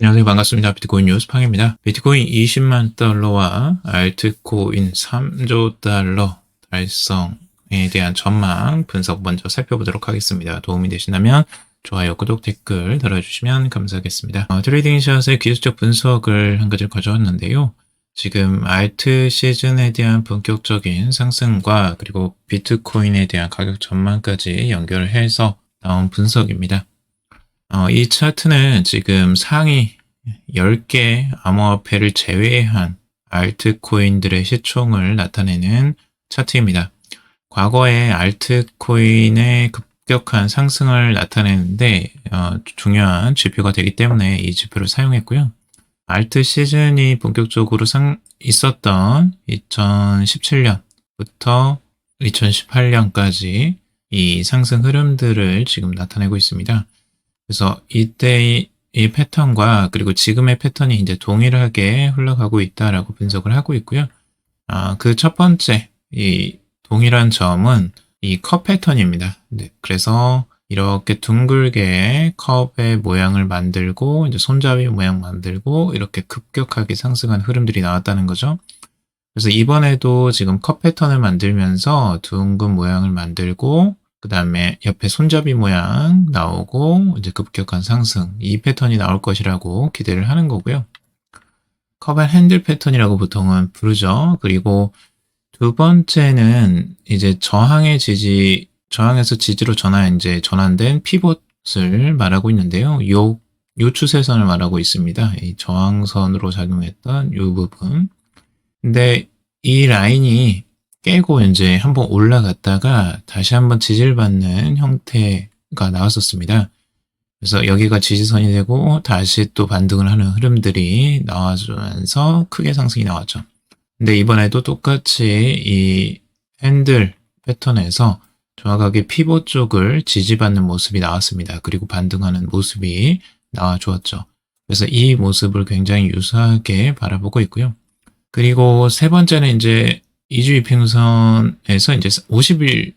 안녕하세요. 반갑습니다. 비트코인 뉴스 팡입니다. 비트코인 20만 달러와 알트코인 3조 달러 달성에 대한 전망 분석 먼저 살펴보도록 하겠습니다. 도움이 되신다면 좋아요, 구독, 댓글 달아주시면 감사하겠습니다. 어, 트레이딩샷의 기술적 분석을 한 가지 가져왔는데요. 지금 알트 시즌에 대한 본격적인 상승과 그리고 비트코인에 대한 가격 전망까지 연결해서 나온 분석입니다. 어, 이 차트는 지금 상위 10개 암호화폐를 제외한 알트코인들의 시총을 나타내는 차트입니다. 과거에 알트코인의 급격한 상승을 나타내는데 어, 중요한 지표가 되기 때문에 이 지표를 사용했고요. 알트 시즌이 본격적으로 상, 있었던 2017년부터 2018년까지 이 상승 흐름들을 지금 나타내고 있습니다. 그래서 이때의 이 패턴과 그리고 지금의 패턴이 이제 동일하게 흘러가고 있다라고 분석을 하고 있고요. 아, 그 첫 번째 이 동일한 점은 이 컵 패턴입니다. 네, 그래서 이렇게 둥글게 컵의 모양을 만들고 이제 손잡이 모양 만들고 이렇게 급격하게 상승한 흐름들이 나왔다는 거죠. 그래서 이번에도 지금 컵 패턴을 만들면서 둥근 모양을 만들고 그 다음에 옆에 손잡이 모양 나오고 이제 급격한 상승 이 패턴이 나올 것이라고 기대를 하는 거고요. 컵앤 핸들 패턴이라고 보통은 부르죠. 그리고 두 번째는 이제 저항의 지지, 저항에서 지지로 전환, 이제 전환된 피봇을 말하고 있는데요. 요, 요 추세선을 말하고 있습니다. 이 저항선으로 작용했던 요 부분. 근데 이 라인이 깨고 이제 한번 올라갔다가 다시 한번 지지를 받는 형태가 나왔었습니다. 그래서 여기가 지지선이 되고 다시 또 반등을 하는 흐름들이 나와주면서 크게 상승이 나왔죠. 근데 이번에도 똑같이 이 핸들 패턴에서 정확하게 피봇 쪽을 지지받는 모습이 나왔습니다. 그리고 반등하는 모습이 나와 주었죠. 그래서 이 모습을 굉장히 유사하게 바라보고 있고요. 그리고 세 번째는 이제 2주 이평선에서 이제 50일,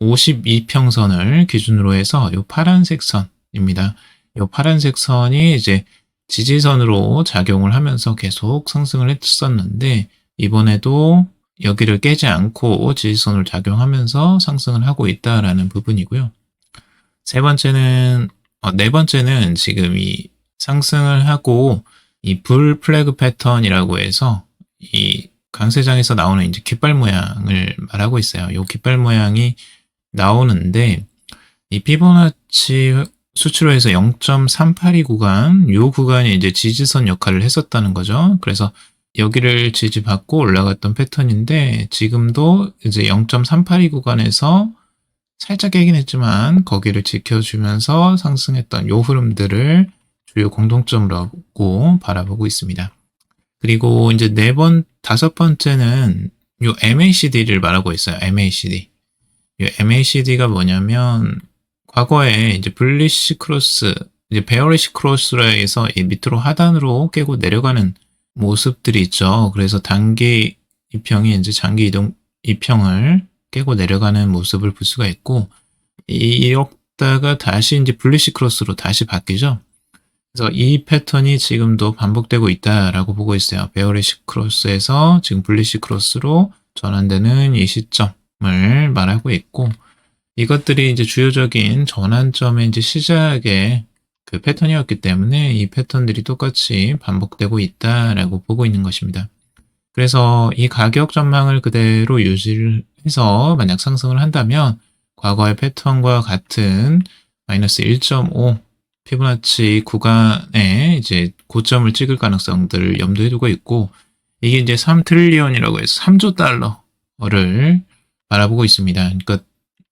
52평선을 기준으로 해서 이 파란색 선입니다. 이 파란색 선이 이제 지지선으로 작용을 하면서 계속 상승을 했었는데 이번에도 여기를 깨지 않고 지지선을 작용하면서 상승을 하고 있다라는 부분이고요. 세 번째는 어, 네 번째는 지금 이 상승을 하고 이 불 플래그 패턴이라고 해서 이 강세장에서 나오는 이제 깃발 모양을 말하고 있어요. 이 깃발 모양이 나오는데 이 피보나치 수치로 해서 0.382 구간, 이 구간이 이제 지지선 역할을 했었다는 거죠. 그래서 여기를 지지받고 올라갔던 패턴인데 지금도 이제 0.382 구간에서 살짝 깨긴 했지만 거기를 지켜주면서 상승했던 요 흐름들을 주요 공통점으로 바라보고 있습니다. 그리고 이제 네 번, 다섯 번째는 요 MACD를 말하고 있어요. MACD. 이 MACD가 뭐냐면 과거에 이제 블리시 크로스, 이제 베어리시 이 밑으로 하단으로 깨고 내려가는 모습들이 있죠. 그래서 단기 이평이 이제 장기 이동 이평을 깨고 내려가는 모습을 볼 수가 있고 이렇다가 다시 이제 블리시 크로스로 다시 바뀌죠. 그래서 이 패턴이 지금도 반복되고 있다라고 보고 있어요. 베어리시 크로스에서 지금 블리시 크로스로 전환되는 이 시점을 말하고 있고 이것들이 이제 주요적인 전환점의 이제 시작의 그 패턴이었기 때문에 이 패턴들이 똑같이 반복되고 있다라고 보고 있는 것입니다. 그래서 이 가격 전망을 그대로 유지를 해서 만약 상승을 한다면 과거의 패턴과 같은 마이너스 1.5 피부나치 구간에 이제 고점을 찍을 가능성들을 염두에 두고 있고 이게 이제 3트릴리언이라고 해서 3조 달러를 바라보고 있습니다. 그러니까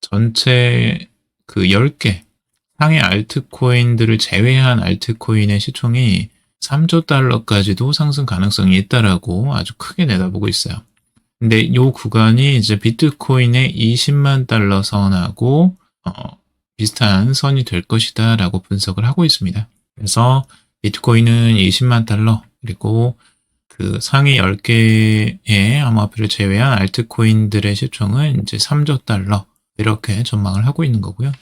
전체 그 10개 상해 알트코인들을 제외한 알트코인의 시총이 3조 달러까지도 상승 가능성이 있다라고 아주 크게 내다보고 있어요. 근데 이 구간이 이제 비트코인의 20만 달러 선하고 어, 비슷한 선이 될 것이다 라고 분석을 하고 있습니다. 그래서 비트코인은 20만 달러 그리고 그 상위 10개의 암호화폐를 제외한 알트코인들의 시총은 이제 3조 달러 이렇게 전망을 하고 있는 거고요.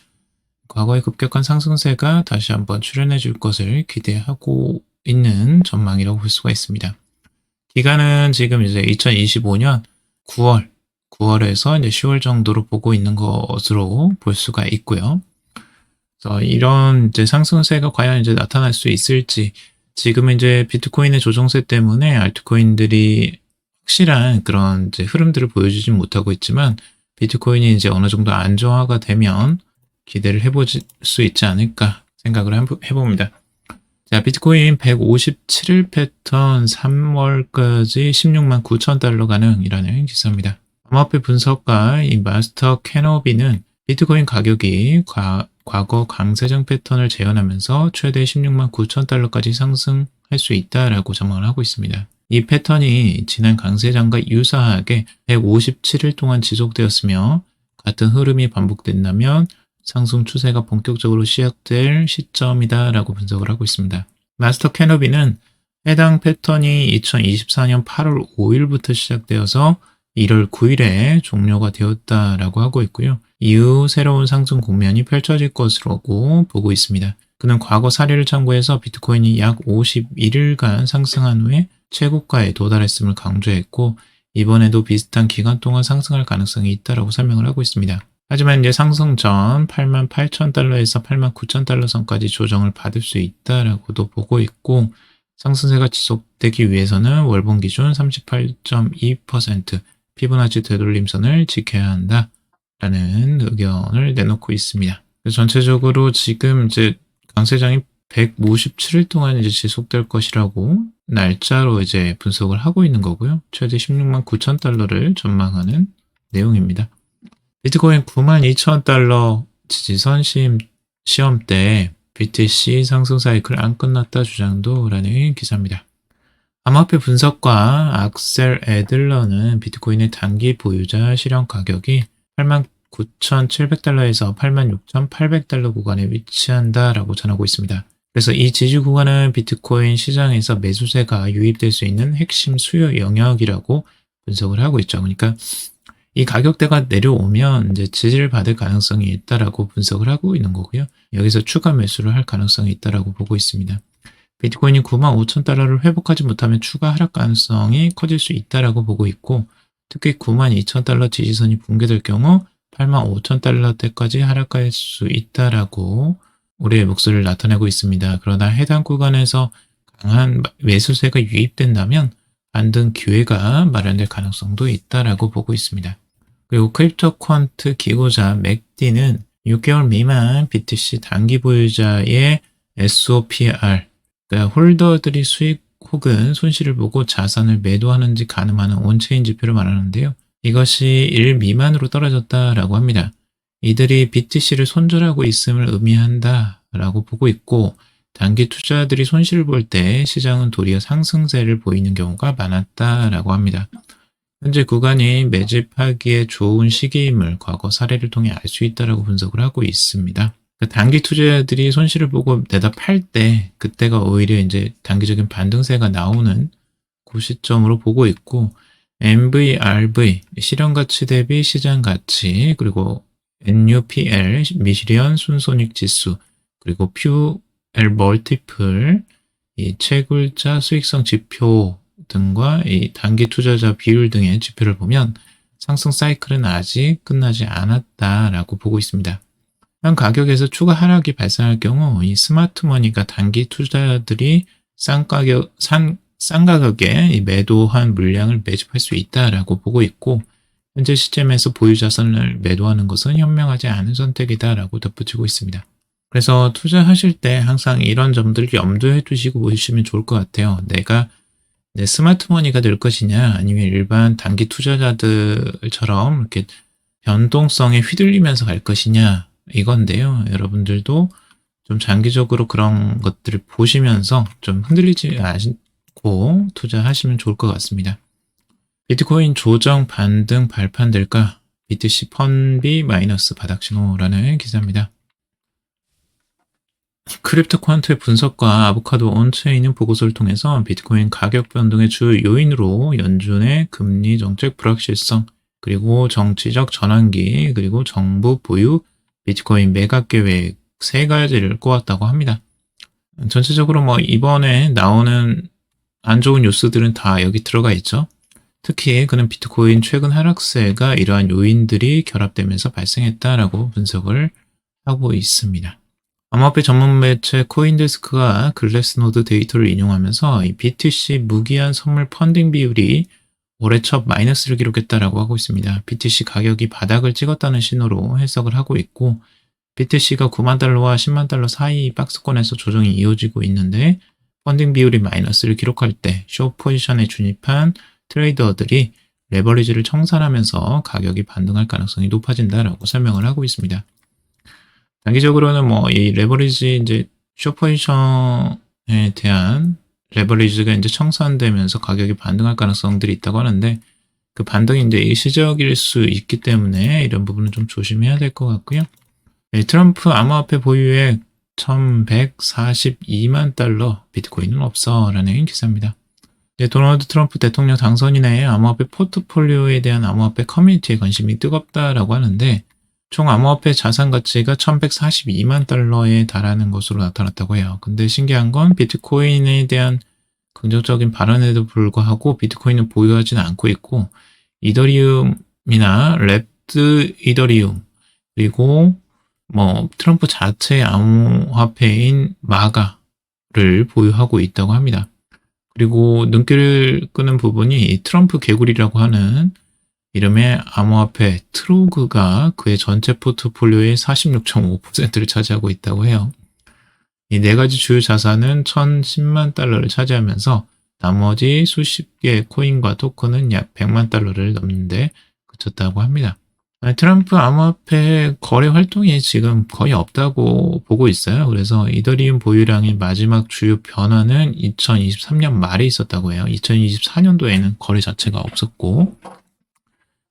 과거의 급격한 상승세가 다시 한번 출현해 줄 것을 기대하고 있는 전망이라고 볼 수가 있습니다. 기간은 지금 이제 2025년 9월, 9월에서 이제 10월 정도로 보고 있는 것으로 볼 수가 있고요. 그래서 이런 이제 상승세가 과연 이제 나타날 수 있을지 지금 이제 비트코인의 조정세 때문에 알트코인들이 확실한 그런 이제 흐름들을 보여주지 못하고 있지만 비트코인이 이제 어느 정도 안정화가 되면 기대를 해볼 수 있지 않을까 생각을 해봅니다. 자, 비트코인 157일 패턴 3월까지 16만 9천 달러 가능이라는 기사입니다. 암호화폐 분석가 이 마스터 캐노비는 비트코인 가격이 과, 과거 강세장 패턴을 재현하면서 최대 16만 9천 달러까지 상승할 수 있다라고 전망을 하고 있습니다. 이 패턴이 지난 강세장과 유사하게 157일 동안 지속되었으며 같은 흐름이 반복된다면 상승 추세가 본격적으로 시작될 시점이다라고 분석을 하고 있습니다. 마스터 캐너비는 해당 패턴이 2024년 8월 5일부터 시작되어서 1월 9일에 종료가 되었다라고 하고 있고요. 이후 새로운 상승 국면이 펼쳐질 것으로 보고 있습니다. 그는 과거 사례를 참고해서 비트코인이 약 51일간 상승한 후에 최고가에 도달했음을 강조했고 이번에도 비슷한 기간 동안 상승할 가능성이 있다라고 설명을 하고 있습니다. 하지만 이제 상승 전 8만 8천 달러에서 8만 9천 달러 선까지 조정을 받을 수 있다라고도 보고 있고 상승세가 지속되기 위해서는 월봉 기준 38.2% 피보나치 되돌림선을 지켜야 한다 라는 의견을 내놓고 있습니다. 전체적으로 지금 이제 강세장이 157일 동안 이제 지속될 것이라고 날짜로 이제 분석을 하고 있는 거고요. 최대 16만 9천 달러를 전망하는 내용입니다. 비트코인 9만 2천 달러 지지선 시험, 시험 때 BTC 상승 사이클 안 끝났다 주장도 라는 기사입니다. 암호화폐 분석가 악셀 애들러는 비트코인의 단기 보유자 실현 가격이 89,700달러에서 86,800달러 구간에 위치한다라고 전하고 있습니다. 그래서 이 지지 구간은 비트코인 시장에서 매수세가 유입될 수 있는 핵심 수요 영역이라고 분석을 하고 있죠. 그러니까 이 가격대가 내려오면 이제 지지를 받을 가능성이 있다라고 분석을 하고 있는 거고요. 여기서 추가 매수를 할 가능성이 있다라고 보고 있습니다. 비트코인이 9만 5천 달러를 회복하지 못하면 추가 하락 가능성이 커질 수 있다라고 보고 있고 특히 9만 2천 달러 지지선이 붕괴될 경우 8만 5천 달러대까지 하락할 수 있다라고 우리의 목소리를 나타내고 있습니다. 그러나 해당 구간에서 강한 매수세가 유입된다면 반등 기회가 마련될 가능성도 있다라고 보고 있습니다. 그리고 크립토 퀀트 기고자 맥디는 6개월 미만 BTC 단기 보유자의 SOPR, 그러니까 홀더들이 수익 혹은 손실을 보고 자산을 매도하는지 가늠하는 온체인 지표를 말하는데요. 이것이 1 미만으로 떨어졌다라고 합니다. 이들이 BTC를 손절하고 있음을 의미한다라고 보고 있고 단기 투자들이 손실을 볼 때 시장은 도리어 상승세를 보이는 경우가 많았다라고 합니다. 현재 구간이 매집하기에 좋은 시기임을 과거 사례를 통해 알 수 있다라고 분석을 하고 있습니다. 그러니까 단기 투자들이 손실을 보고 내다 팔 때 그때가 오히려 이제 단기적인 반등세가 나오는 그 시점으로 보고 있고 MVRV 실현 가치 대비 시장 가치 그리고 NUPL 미실현 순손익 지수 그리고 PUL 멀티플 이 채굴자 수익성 지표 등과 이 단기 투자자 비율 등의 지표를 보면 상승 사이클은 아직 끝나지 않았다라고 보고 있습니다. 한 가격에서 추가 하락이 발생할 경우 이 스마트머니가 단기 투자들이 싼 가격, 산, 싼 가격에 이 매도한 물량을 매집할 수 있다라고 보고 있고 현재 시점에서 보유 자산을 매도하는 것은 현명하지 않은 선택이다라고 덧붙이고 있습니다. 그래서 투자하실 때 항상 이런 점들을 염두에 두시고 보시면 좋을 것 같아요. 내가 내 스마트머니가 될 것이냐 아니면 일반 단기 투자자들처럼 이렇게 변동성에 휘둘리면서 갈 것이냐 이건데요. 여러분들도 좀 장기적으로 그런 것들을 보시면서 좀 흔들리지 않고 투자하시면 좋을 것 같습니다. 비트코인 조정 반등 발판될까? BTC 펀비 마이너스 바닥 신호라는 기사입니다. 크립토 퀀트의 분석과 아보카도 온체인은 보고서를 통해서 비트코인 가격 변동의 주 요인으로 연준의 금리 정책 불확실성, 그리고 정치적 전환기, 그리고 정부 보유 비트코인 매각 계획 세 가지를 꼬았다고 합니다. 전체적으로 뭐 이번에 나오는 안 좋은 뉴스들은 다 여기 들어가 있죠. 특히 그는 비트코인 최근 하락세가 이러한 요인들이 결합되면서 발생했다라고 분석을 하고 있습니다. 암호화폐 전문 매체 코인데스크가 글래스노드 데이터를 인용하면서 이 BTC 무기한 선물 펀딩 비율이 올해 첫 마이너스를 기록했다라고 하고 있습니다. BTC 가격이 바닥을 찍었다는 신호로 해석을 하고 있고 BTC가 9만 달러와 10만 달러 사이 박스권에서 조정이 이어지고 있는데 펀딩 비율이 마이너스를 기록할 때쇼 포지션에 진입한 트레이더들이 레버리지를 청산하면서 가격이 반등할 가능성이 높아진다라고 설명을 하고 있습니다. 단기적으로는 뭐 이 레버리지 이제 쇼 포지션에 대한 레버리지가 이제 청산되면서 가격이 반등할 가능성들이 있다고 하는데 그 반등이 이제 일시적일 수 있기 때문에 이런 부분은 좀 조심해야 될 것 같고요. 네, 트럼프 암호화폐 보유액 1142만 달러 비트코인은 없어 라는 기사입니다. 네, 도널드 트럼프 대통령 당선 이내에 암호화폐 포트폴리오에 대한 암호화폐 커뮤니티의 관심이 뜨겁다라고 하는데 총 암호화폐 자산 가치가 1142만 달러에 달하는 것으로 나타났다고 해요. 근데 신기한 건 비트코인에 대한 긍정적인 발언에도 불구하고 비트코인은 보유하지는 않고 있고 이더리움이나 랩드 이더리움 그리고 뭐 트럼프 자체의 암호화폐인 마가를 보유하고 있다고 합니다. 그리고 눈길을 끄는 부분이 트럼프 개구리라고 하는 이름의 암호화폐 트로그가 그의 전체 포트폴리오의 46.5%를 차지하고 있다고 해요. 이 네 가지 주요 자산은 1010만 달러를 차지하면서 나머지 수십 개의 코인과 토큰은 약 100만 달러를 넘는데 그쳤다고 합니다. 트럼프 암호화폐 거래 활동이 지금 거의 없다고 보고 있어요. 그래서 이더리움 보유량의 마지막 주요 변화는 2023년 말에 있었다고 해요. 2024년도에는 거래 자체가 없었고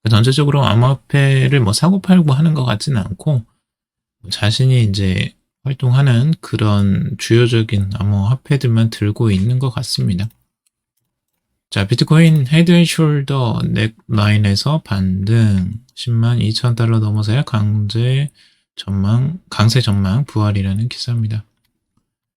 전체적으로 암호화폐를 뭐 사고 팔고 하는 것 같지는 않고 자신이 이제 활동하는 그런 주요적인 암호화폐들만 들고 있는 것 같습니다. 자, 비트코인 헤드 앤 숄더 넥라인에서 반등 10만 2천 달러 넘어서야 강제 전망, 강세 전망 부활이라는 기사입니다.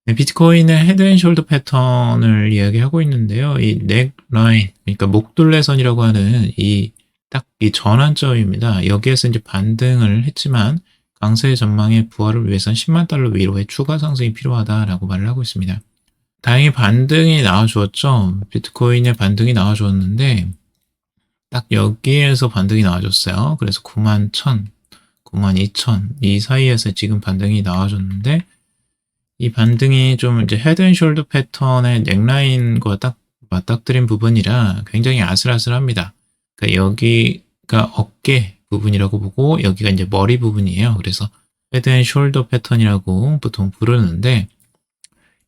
네, 비트코인의 헤드 앤 숄더 패턴을 이야기하고 있는데요. 이 넥라인, 그러니까 목둘레선이라고 하는 이 딱 이 전환점입니다. 여기에서 이제 반등을 했지만 강세 전망의 부활을 위해선 10만 달러 위로의 추가 상승이 필요하다라고 말을 하고 있습니다. 다행히 반등이 나와주었죠. 비트코인의 반등이 나와주었는데 딱 여기에서 반등이 나와줬어요. 그래서 9만 1000, 9만 2000이 사이에서 지금 반등이 나와줬는데 이 반등이 좀 이제 헤드앤숄더 패턴의 넥라인과 딱 맞닥뜨린 부분이라 굉장히 아슬아슬합니다. 그러니까 여기가 어깨 부분이라고 보고 여기가 이제 머리 부분이에요. 그래서 헤드 앤 숄더 패턴이라고 보통 부르는데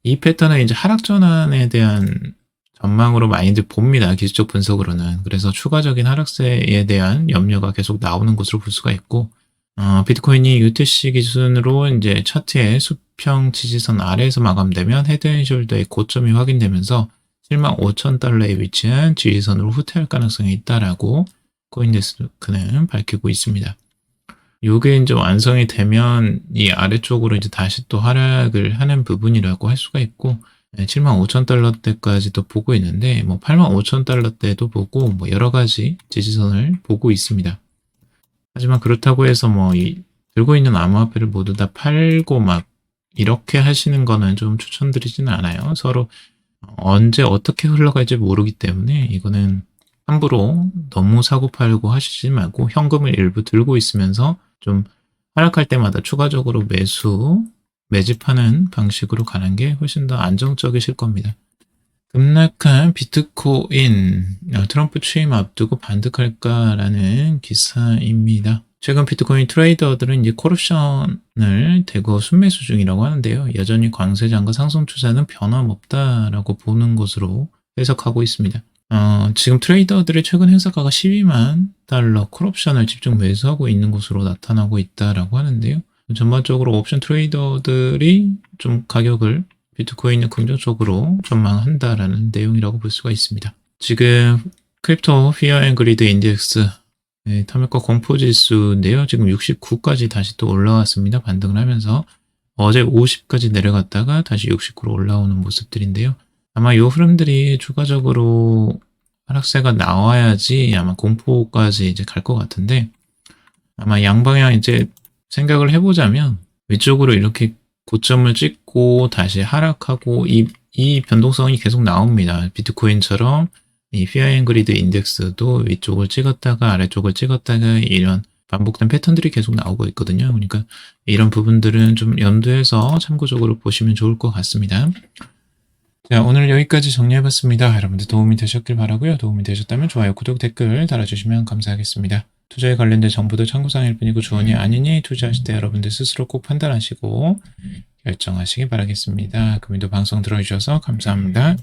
이 패턴은 이제 하락 전환에 대한 전망으로 많이들 봅니다. 기술적 분석으로는. 그래서 추가적인 하락세에 대한 염려가 계속 나오는 것으로 볼 수가 있고, 어, 비트코인이 UTC 기준으로 이제 차트의 수평 지지선 아래에서 마감되면 헤드 앤 숄더의 고점이 확인되면서 7만 5천 달러에 위치한 지지선으로 후퇴할 가능성이 있다라고 코인데스크는 밝히고 있습니다. 요게 이제 완성이 되면 이 아래쪽으로 이제 다시 또 하락을 하는 부분이라고 할 수가 있고 7만 5천 달러대까지도 보고 있는데 뭐 8만 5천 달러대도 보고 뭐 여러 가지 지지선을 보고 있습니다. 하지만 그렇다고 해서 뭐이 들고 있는 암호화폐를 모두 다 팔고 막 이렇게 하시는 거는 좀 추천드리지는 않아요. 서로 언제 어떻게 흘러갈지 모르기 때문에 이거는 함부로 너무 사고 팔고 하시지 말고 현금을 일부 들고 있으면서 좀 하락할 때마다 추가적으로 매수, 매집하는 방식으로 가는 게 훨씬 더 안정적이실 겁니다. 급락한 비트코인, 어, 트럼프 취임 앞두고 반득할까라는 기사입니다. 최근 비트코인 트레이더들은 이제 코럽션을 대거 순매수 중이라고 하는데요. 여전히 광세장과 상승 추세는 변함없다라고 보는 것으로 해석하고 있습니다. 어, 지금 트레이더들의 최근 행사가가 12만 달러 콜옵션을 집중 매수하고 있는 것으로 나타나고 있다라고 하는데요. 전반적으로 옵션 트레이더들이 좀 가격을 비트코인을 긍정적으로 전망한다라는 내용이라고 볼 수가 있습니다. 지금 크립토 피어 앤 그리드 인덱스 네, 터미과 공포지수인데요. 지금 69까지 다시 또 올라왔습니다. 반등을 하면서 어제 50까지 내려갔다가 다시 69로 올라오는 모습들인데요. 아마 이 흐름들이 추가적으로 하락세가 나와야지 아마 공포까지 이제 갈 것 같은데 아마 양방향 이제 생각을 해보자면 위쪽으로 이렇게 고점을 찍고 다시 하락하고 이, 이 변동성이 계속 나옵니다. 비트코인처럼 이 피어앵그리드 인덱스도 위쪽을 찍었다가 아래쪽을 찍었다가 이런 반복된 패턴들이 계속 나오고 있거든요. 그러니까 이런 부분들은 좀 염두해서 참고적으로 보시면 좋을 것 같습니다. 자, 오늘 여기까지 정리해봤습니다. 여러분들 도움이 되셨길 바라고요. 도움이 되셨다면 좋아요, 구독, 댓글 달아주시면 감사하겠습니다. 투자에 관련된 정보도 참고사항일 뿐이고 조언이 아니니 투자하실 때 여러분들 스스로 꼭 판단하시고 결정하시기 바라겠습니다. 금일도 방송 들어주셔서 감사합니다.